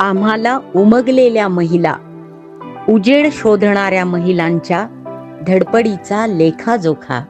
आम्हाला उमगलेल्या महिला उजेड शोधणाऱ्या महिलांच्या धडपडीचा लेखाजोखा.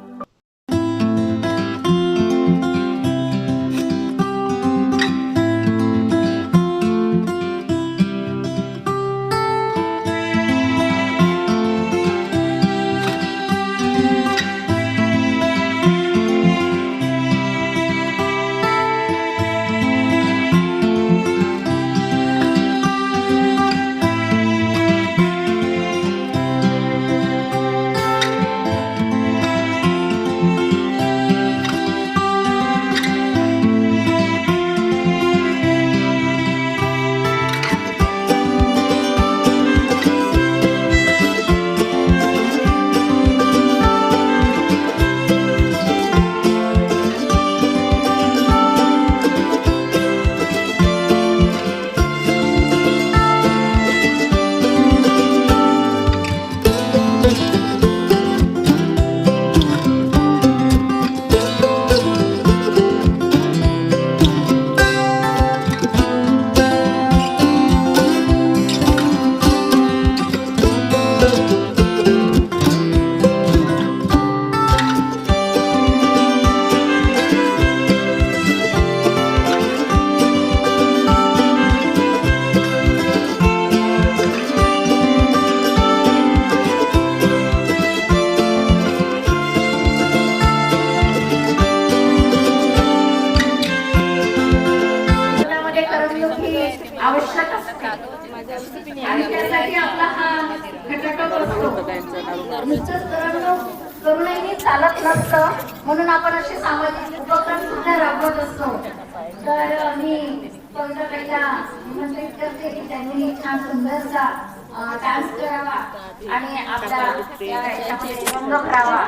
चालत नसतं. म्हणून आपण असे सामाजिक उपक्रम सुद्धा राबवत असतो. तर मी पवित्रताईला निमंत्रित करते की त्यांनी छान सुंदरचा डान्स करावा आणि आपला या रंग भरावा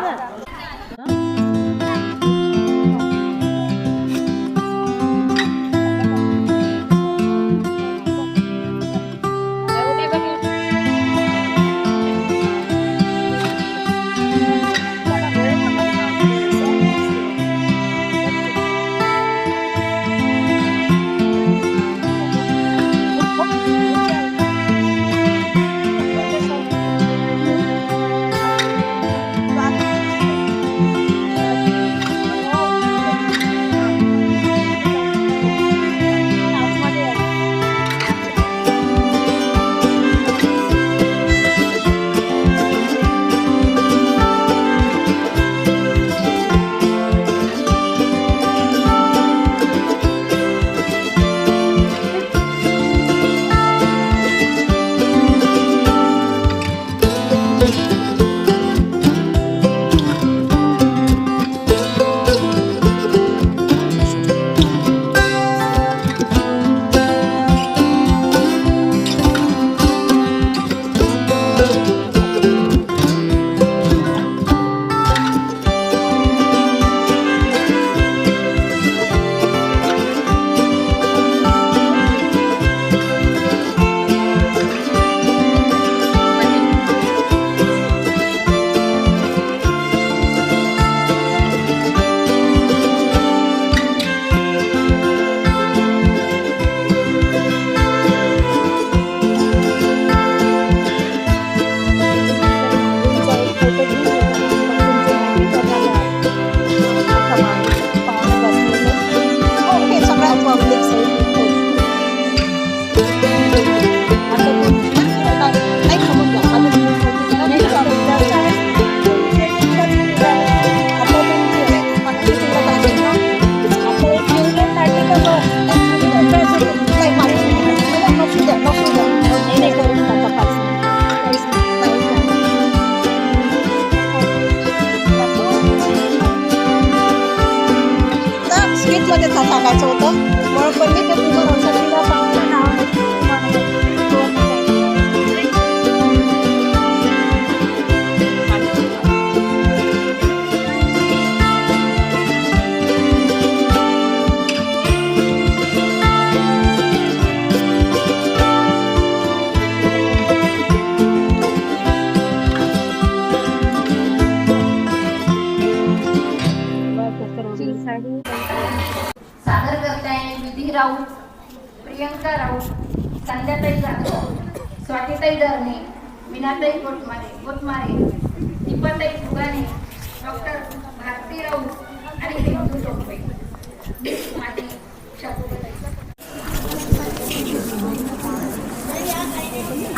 सादर करताय विधी राऊत प्रियंका राऊत संध्याताई जाधव स्वातीताई दरणे मीनाताई गोटमारे गोटमारे दीपाताई फुगाणे डॉक्टर भारती राऊत आणि बिंदू टोपे माझी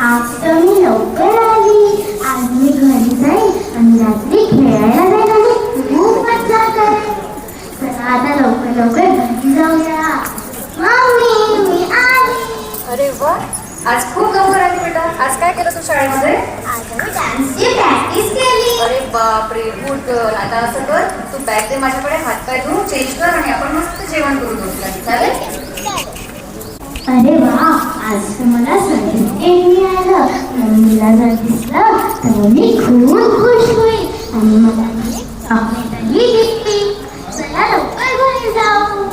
आज तर मी लवकर आली. आज मी घरी जाईन आणि रात्री खेळायला जाईन आणि खूप मजा करेन चला आता लवकर लवकर घरी जाऊया. मम्मी मी आली. अरे वा. आज खूप लवकर आली बेटा. आज काय केलं तू शाळेमध्ये? आज मी डान्सची प्रॅक्टिस केली. अरे बापरे गुड गर्ल आता असं कर तू बॅग दे माझ्याकडे हात पाय धुवून चेंज कर आणि आपण मस्त जेवण करू दोघी चालेल? अरे वा आज तर मला सर्टिफिकेट मिळालं मम्मीला जर दिसलं तर मी खूप खुश होईल. आणि मला चॉकलेटही दिसतील चला लवकर घरी जाऊ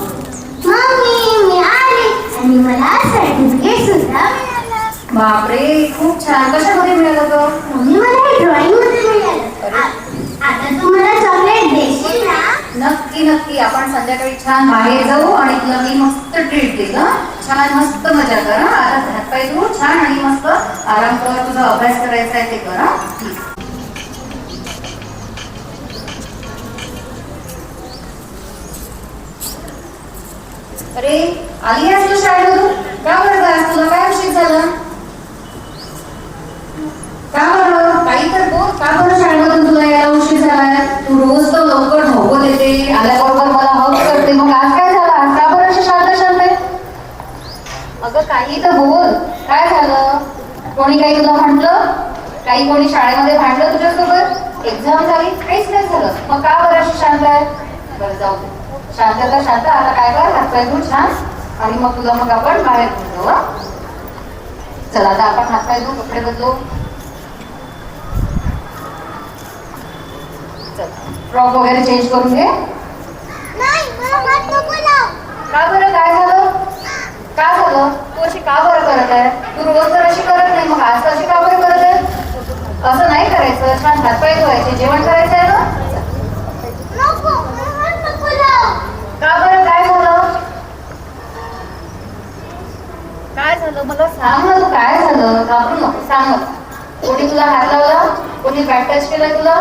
मम्मी मी आले आणि मला सर्टिफिकेट सुद्धा मिळालं. बापरे खूप छान. कशामध्ये मिळालं ग? मम्मी मला ड्रॉइंगमध्ये मिळालं. आता तू मला चॉकलेट देशील ना? नक्की नक्की. आपण संध्याकाळी छान बाहेर जाऊ आणि तुला मी मस्त ट्रीट देईल? छान मस्त मजा कर? आता हातपाय धुवून छान आणि मस्त आराम कर. तुझा अभ्यास करायचा आहे ते कर. अरे आली आहेस तू शाळेमधून का बरं काय तुला काय उशीर झाला? का बरं? काही तर बोल का बरं शाळेमधून तुला यायला उशीर झालाय तू रोज तो लवकर ढोको देते आल्याबरोबर मला हक करते. मग आज काय झालं? आज का बरं अशी शांत शांत? आहे अगं काही तर बोल. काय झालं? कोणी काही तुला म्हटलं? काही कोणी शाळेमध्ये भांडलं तुझ्यासोबत? एक्झाम झाली? काहीच नाही झालं. मग का बरं अशी शांत आहे? बरं जाऊ शांत शांतता शांत. आता काय कर हातपाय तू? छान? आणि मग तुला मग आपण बाहेर जाऊ हं? चला आता आपण हातपाय धुवू कपडे बदलू. फ्रॉक वगैरे चेंज करून घे. हात का बरं? काय झालं? का झालं? तू अशी का बरं करत आहे? तू रोज तर अशी करत नाही मग आज अशी का बरं करत आहे? असं नाही करायचं. छान हातपाय धुवायचे जेवण करायचं आहे ना नको मला हात नको लाव का बरं काय झालं काय झालं मला सांग ना तू काय झालं घाबरू नको सांग मला कोणी तुला हात लावला कोणी बॅट टच केला तुला?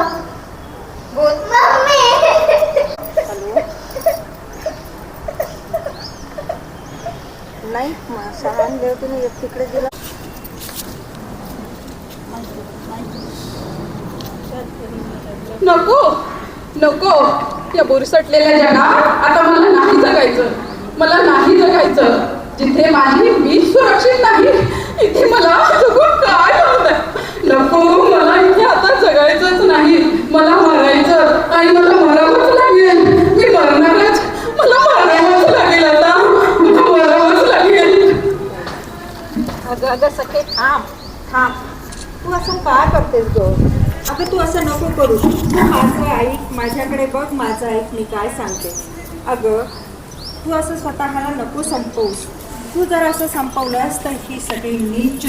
नाही सहान देव तुम्ही एक तिकडे दिला. नको नको. या बुरसटलेल्या जगात आता मला नाही जगायचं. मला नाही जगायचं. जिथे माझी मी सुरक्षित नाही इथे मला जगून काय होत नको मला इथे नाही. मला मरायचं आणि मला मरावंच लागेल. मी मरणारच. मला मरावंच लागेल आता. मला मरावंच लागेल. अगं अगं सखे थांब थांब. तू असं का करतेस गो? अगं तू असं नको करू. तू माझं ऐक माझ्याकडे बघ माझं ऐक मी काय सांगते. अगं तू असं स्वतःला नको संपवूस. तू जर असं संपवलंस तर ही सगळी नीच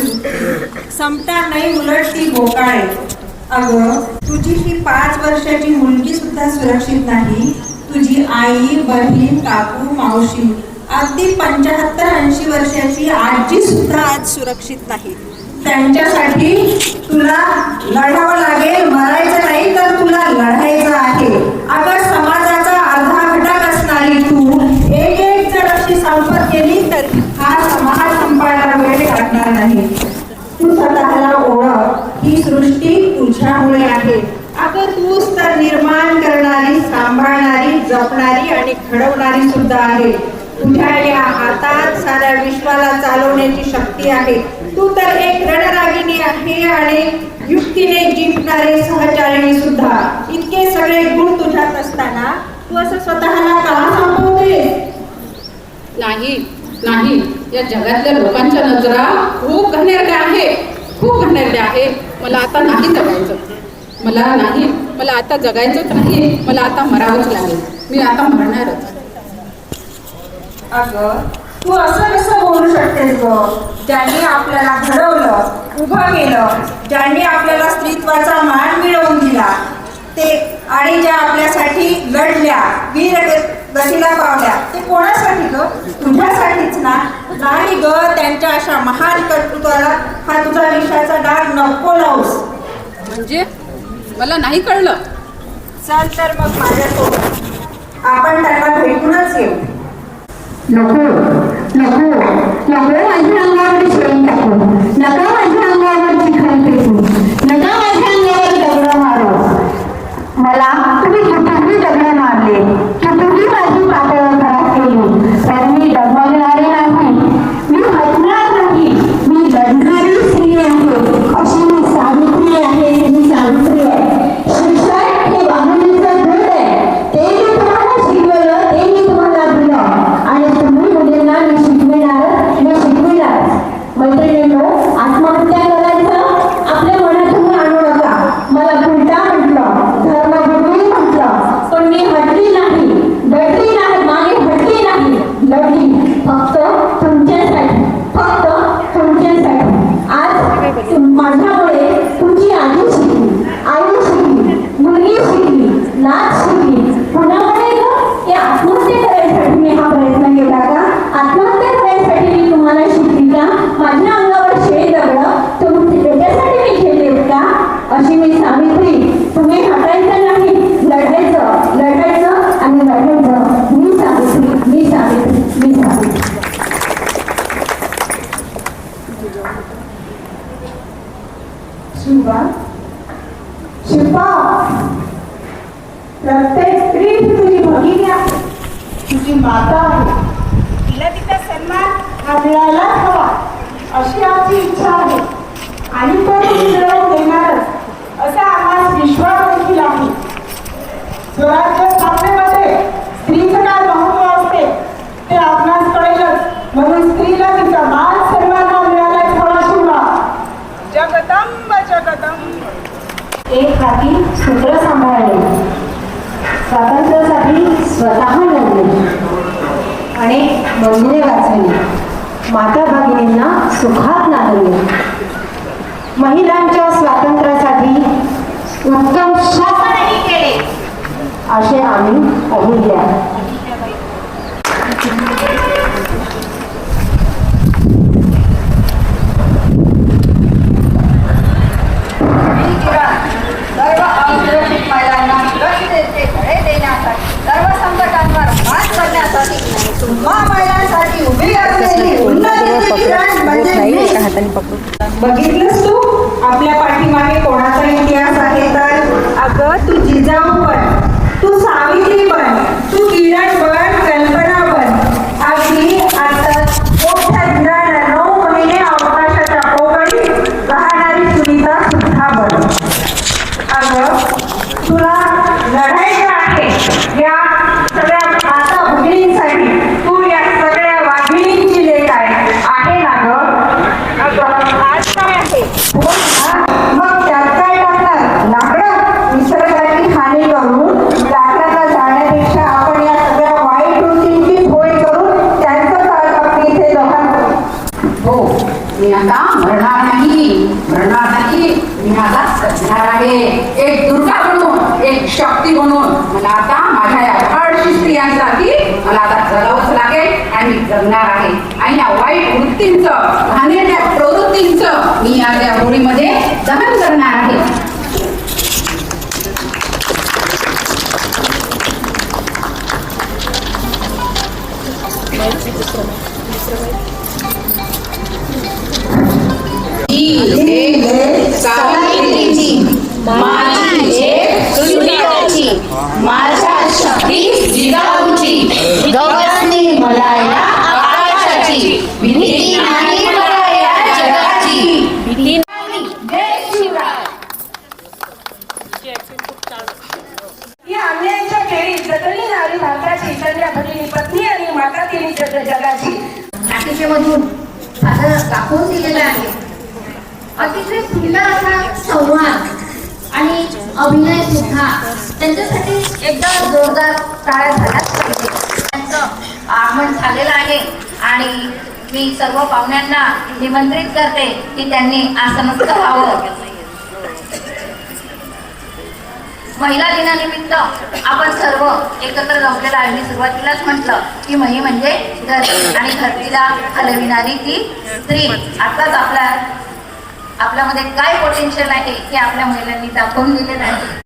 संपणार नाही उलट ती बोकाळे अगं तुझी ही पाच वर्षाची मुलगी सुद्धा सुरक्षित नाही. तुझी आई बहीण काकू मावशी अगदी पंच्याहत्तर ऐंशी वर्षाची आजी सुद्धा आज सुरक्षित नाही. त्यांच्यासाठी तुला लढावं लागेल मरायचं नाही तर तुला लढायचं आहे. अगर समाजाचा अर्धा घटक असणारी तू एक एक जर अशी संपत केली तर हा समाज संपायला वेळ लागणार नाही. तू स्वतःला ओळख ही सृष्टी तुझ्यामुळे आहे. अगं तूच तर निर्माण करणारी सांभाळणारी जपणारी आणि घडवणारी सुद्धा आहे. तुझ्या या हातात साऱ्या विश्वाला चालवण्याची शक्ती आहे. तू तर एक रणरागिणी आहे आणि युक्तीने जिंकणारे सहचारिणी सुद्धा. इतके सगळे गुण तुझ्यात असताना तू असं स्वतःला का संपवते नाही नाही. या जगातल्या लोकांच्या नजरा खूप घाणेरड्या आहे खूप घाणेरड्या आहे. मला आता नाही जगायचं. मला नाही. मला आता जगायचंच नाही. मला आता मरावंच लागेल मी आता मरणारच. अगं तू असं कसं बोलू शकतेस ग? ज्यांनी आपल्याला घडवलं उभं केलं ज्यांनी आपल्याला स्त्रीत्वाचा मान मिळवून दिला ते आणि ज्या आपल्यासाठी लढल्या वीर गतीला पावल्या. ते कोणासाठी ग? तुझ्यासाठीच नाही ग त्यांच्या अशा महान कर्तृत्वाला हा तुझा विषयाचा डाग नको लावूस. म्हणजे? मला नाही कळलं. चाल तर मग माझ्यासोबत आपण त्यांना भेटूनच येऊ. नको नको नको. माझ्या अंगावर शेण टाकू. नका. शिवा तुझी माता तिला तिचा सन्मान हा मिळायला हवा अशी आमची इच्छा आहे. आणि तो मिळवून देणारच असा आम्हाला विश्वास देखील आहे. एक हाती सूत्र सांभाळले स्वातंत्र्यासाठी स्वतः लढले अनेक बंधुने वाचली माता भगिनींना सुखात नांदले महिलांच्या स्वातंत्र्यासाठी उत्तम शासनही केले असे आम्ही अभिज्ञा आहे एक दुर्गा म्हणून एक शक्ती म्हणून. मला आता माझ्या या हळशी स्त्रियांसाठी मला आता जगावंच लागेल आणि जगणार आहे. आणि या वाईट वृत्तींच घाणेरड्या प्रवृत्तींच मी आज या होळीमध्ये दहन करणार आहे. Dile, माझी माझ्या शक्ती जिगाऊची गवसने मला आलेला आहे. आणि मी सर्व पाहुण्यांना निमंत्रित करते की त्यांनी आसनस्त व्हावं. महिला दिनानिमित्त आपण सर्व एकत्र जमलेला आहे. मी सुरुवातीलाच म्हटलं की मही म्हणजे धरती आणि धरतीला हलविणारी ती स्त्री. आताच आपल्या आपल्यामध्ये काय पोटेन्शियल आहे हे आपल्या महिलांनी दाखवून दिलेलं आहे.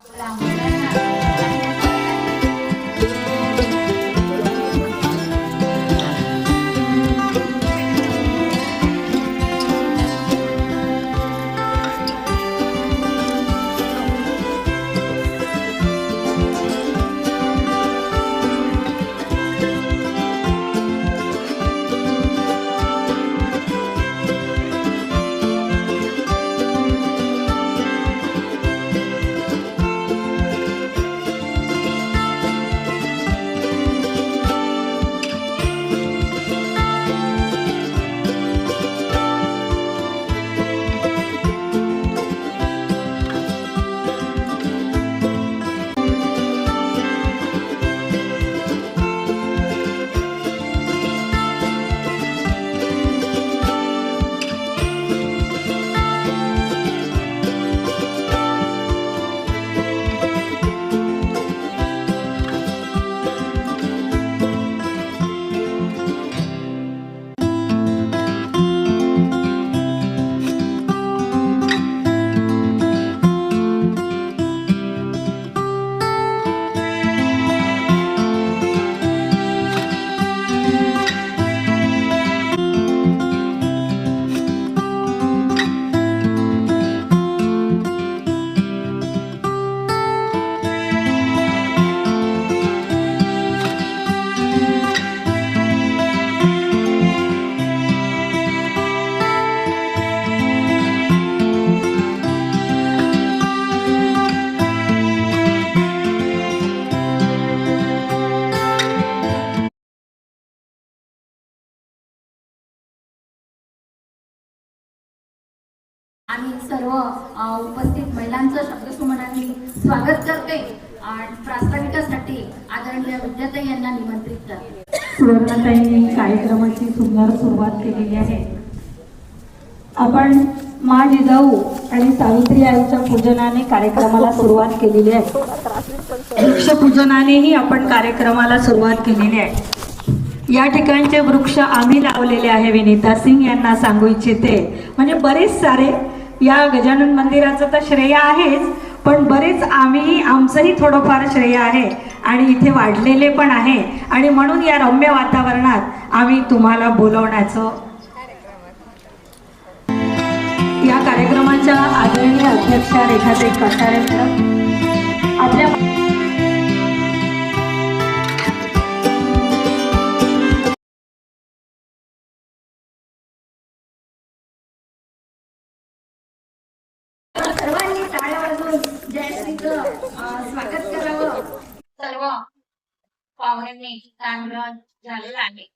सुवर्णताईंनी कार्यक्रमाची सुंदर सुरुवात केलेली आहे. आपण मा जिजाऊ आणि सावित्री आईच्या पूजनाने कार्यक्रमाला सुरुवात केलेली आहे. वृक्षपूजनानेही आपण कार्यक्रमाला सुरुवात केलेली आहे. या ठिकाणचे वृक्ष आम्ही लावलेले आहे विनीता सिंग यांना सांगू इच्छिते. म्हणजे बरेच सारे या गजानन मंदिराचं तर श्रेय आहेच पण बरेच आम्ही आमचंही थोडंफार श्रेय आहे आणि इथे वाढलेले पण आहे. आणि म्हणून या रम्य वातावरणात आम्ही तुम्हाला बोलवण्याचं या कार्यक्रमाच्या आदरणीय अध्यक्षा रेखाताई कसारे मॅडम आपल्या टाळ्या जयश्रीचं स्वागत करावं सर्व पाहुण्यांनी तांबरण झालेलं आहे.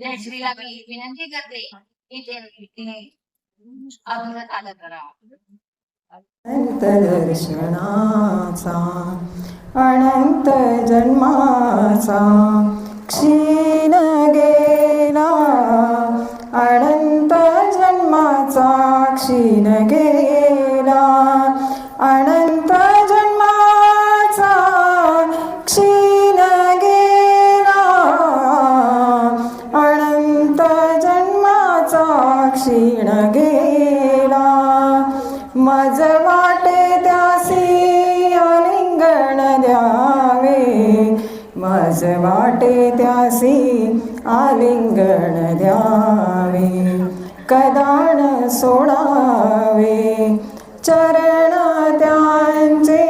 जयश्रीला मी विनंती करते की ते तिने अधुरत आलं करावं. अनंत दर्शनाचा अनंत जन्माचा क्षीण गेला. अनंत जन्माचा क्षीण गेला. माझ वाटे त्यासी आलिंगण द्यावे. कदाण सोडावे. चरण त्यांचे.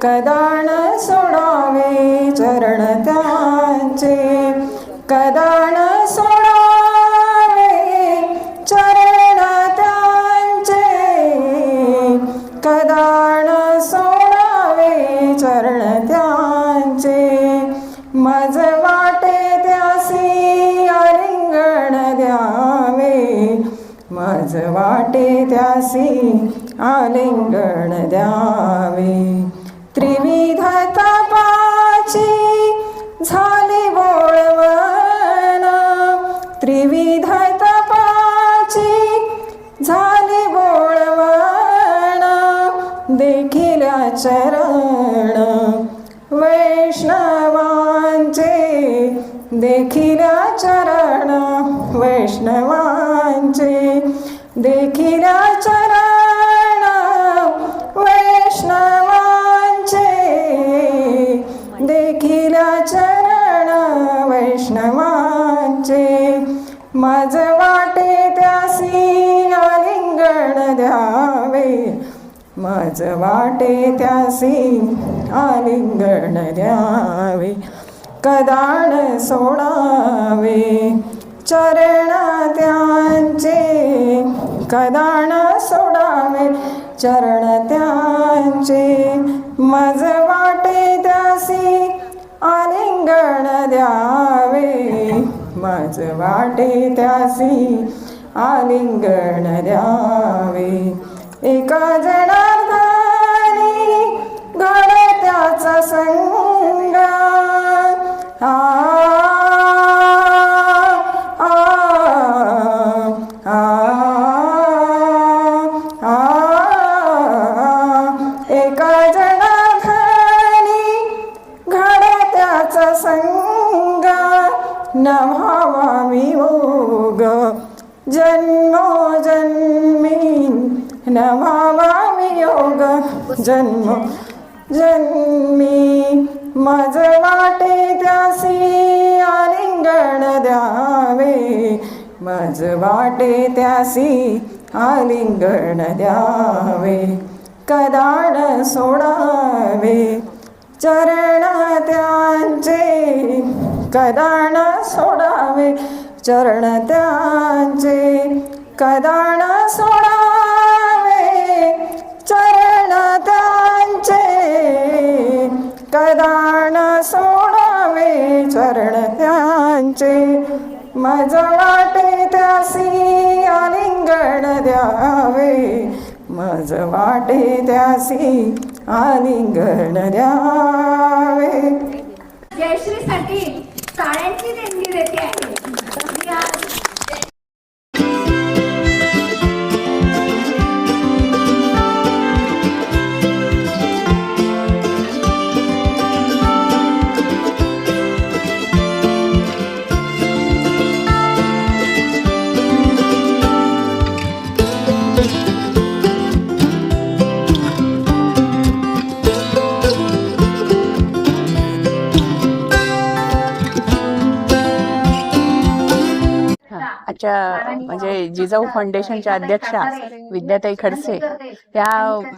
कदाण सोडावे. चरण त्यांचे. कदा आज वाटे त्यासी आलिंगण द्यावे. त्रिविध तपाची झाली बोळवण. त्रिविध तपाची झाली बोळवण. देखील चरण वैष्णवांचे देखील चरण वैष्णवा देखिला चरण वैष्णवांचे. देखिल्या चरण वैष्णवांचे. माझ वाटे त्यासी आलिंगण द्यावे. माझ वाटे त्यासी आलिंगण द्यावे. कदाण सोडावे. चरण त्यांचे. कदाण सोडावे? चरण त्यांचे. मज वाटे त्यासी आलिंगण द्यावे. मज वाटे त्यासी आलिंगण द्यावे. एका जनार्दनी घड त्याचा संग आ, जन्म जन्मी. मज वाटे त्यासी आलिंगण द्यावे. मज वाटे त्यासी आलिंगण द्यावे. कदाड सोडावे. चरण त्यांचे. कदाण सोडावे. चरण त्यांचे. कदाण सोडावे. चरण कदान सोडावे चरण त्यांचे. मज वाटे त्यासी आलिंगण द्यावे. मज वाटे त्यासी आलिंगण द्यावे. जयश्रीसाठी साड्यांची देणगी देते आहे. जिजाऊ फाउंडेशनच्या अध्यक्षा विद्याताई खडसे या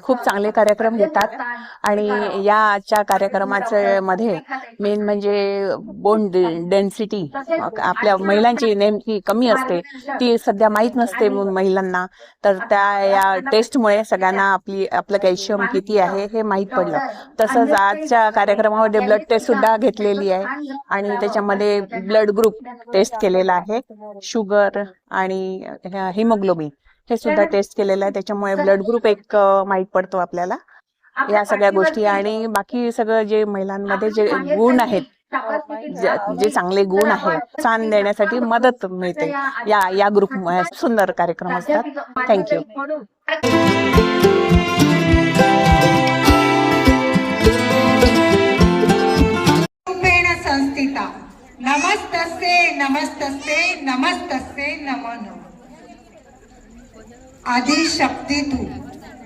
खूप चांगले कार्यक्रम घेतात. आणि या आजच्या कार्यक्रमाच्या मध्ये मेन म्हणजे बोन डेन्सिटी आपल्या महिलांची नेमकी कमी असते ती सध्या माहीत नसते महिलांना. तर त्या या टेस्टमुळे सगळ्यांना आपली आपलं कॅल्शियम किती आहे हे माहीत पडलं. तसंच आजच्या कार्यक्रमामध्ये ब्लड टेस्ट सुद्धा घेतलेली आहे. आणि त्याच्यामध्ये ब्लड ग्रुप टेस्ट केलेला आहे. शुगर आणि हिमोग्लोबिन हे सुद्धा टेस्ट केलेलं आहे. त्याच्यामुळे ब्लड ग्रुप एक माहीत पडतो आपल्याला. या सगळ्या गोष्टी आणि बाकी सगळं जे महिलांमध्ये जे गुण आहेत जे जे चांगले गुण आहेत प्रोत्साहन देण्यासाठी मदत मिळते. या या ग्रुप सुंदर कार्यक्रम असतात. थँक्यू नमस्तस्ते नमस्तस्ते नमस्तस्ते नमो नमः. आधी शक्ती तू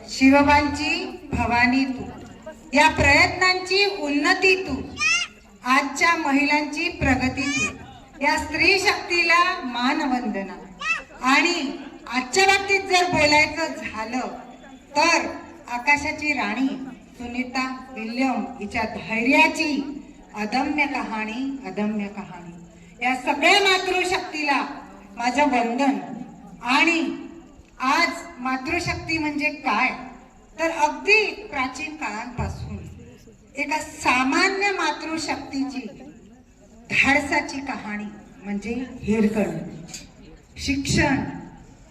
शिवबांची भवानी तू. या प्रयत्नांची उन्नती तू आजच्या महिलांची प्रगती तू. या स्त्री शक्तीला मानवंदना. आणि आजच्या बाबतीत जर बोलायचं झालं तर आकाशाची राणी सुनीता विल्यम हिच्या धैर्याची अदम्य कहाणी अदम्य कहाणी. या सगळ्या मातृशक्तीला माझं वंदन. आणि आज मातृशक्ती म्हणजे काय? तर अगदी प्राचीन काळांपासून एका सामान्य मातृशक्तीची धाडसाची कहाणी म्हणजे हिरकण. शिक्षण.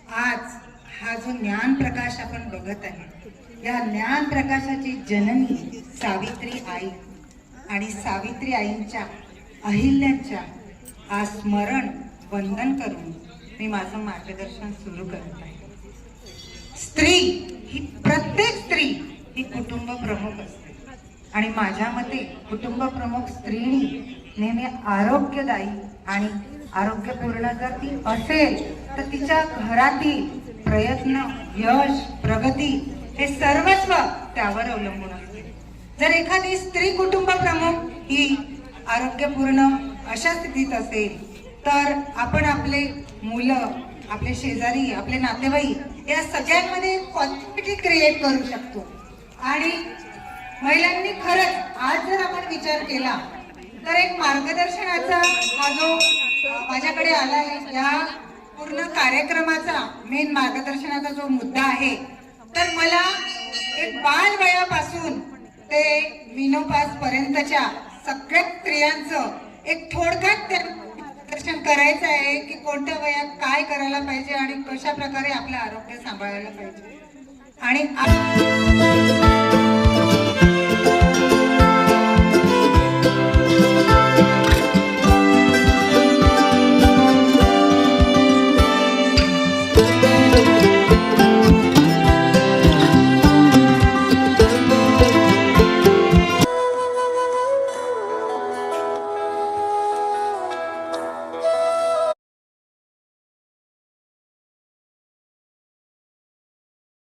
आज हा जो ज्ञान प्रकाश आपण बघत आहे या ज्ञान प्रकाशाची जननी सावित्री आई आणि सावित्री आईंच्या अहिल्याच्या आज स्मरण वंदन करून मी माझं मार्गदर्शन सुरू करत आहे. स्त्री ही प्रत्येक स्त्री ही कुटुंब प्रमुख असते. आणि माझ्या मते कुटुंब प्रमुख स्त्रीनी नेहमी आरोग्यदायी आणि आरोग्यपूर्ण जर ती असेल तर तिच्या घरातील प्रयत्न यश प्रगती हे सर्वस्व त्यावर अवलंबून असते. जर एखादी स्त्री कुटुंब प्रमुख ही आरोग्यपूर्ण अशा स्थितीत असेल तर आपण आपले मुलं आपले शेजारी आपले नातेवाईक या सगळ्यांमध्ये पॉझिटिव्हिटी क्रिएट करू शकतो. आणि महिलांनी खरंच आज जर आपण विचार केला तर एक मार्गदर्शनाचा हा जो माझ्याकडे आला आहे या पूर्ण कार्यक्रमाचा मेन मार्गदर्शनाचा जो मुद्दा आहे तर मला एक बाल वयापासून ते विनोपास पर्यंतच्या सगळ्या स्त्रियांचं एक थोडक्यात त्या मार्गदर्शन करायचं आहे की कोणत्या वयात काय करायला पाहिजे आणि कशा प्रकारे आपलं आरोग्य सांभाळायला पाहिजे. आणि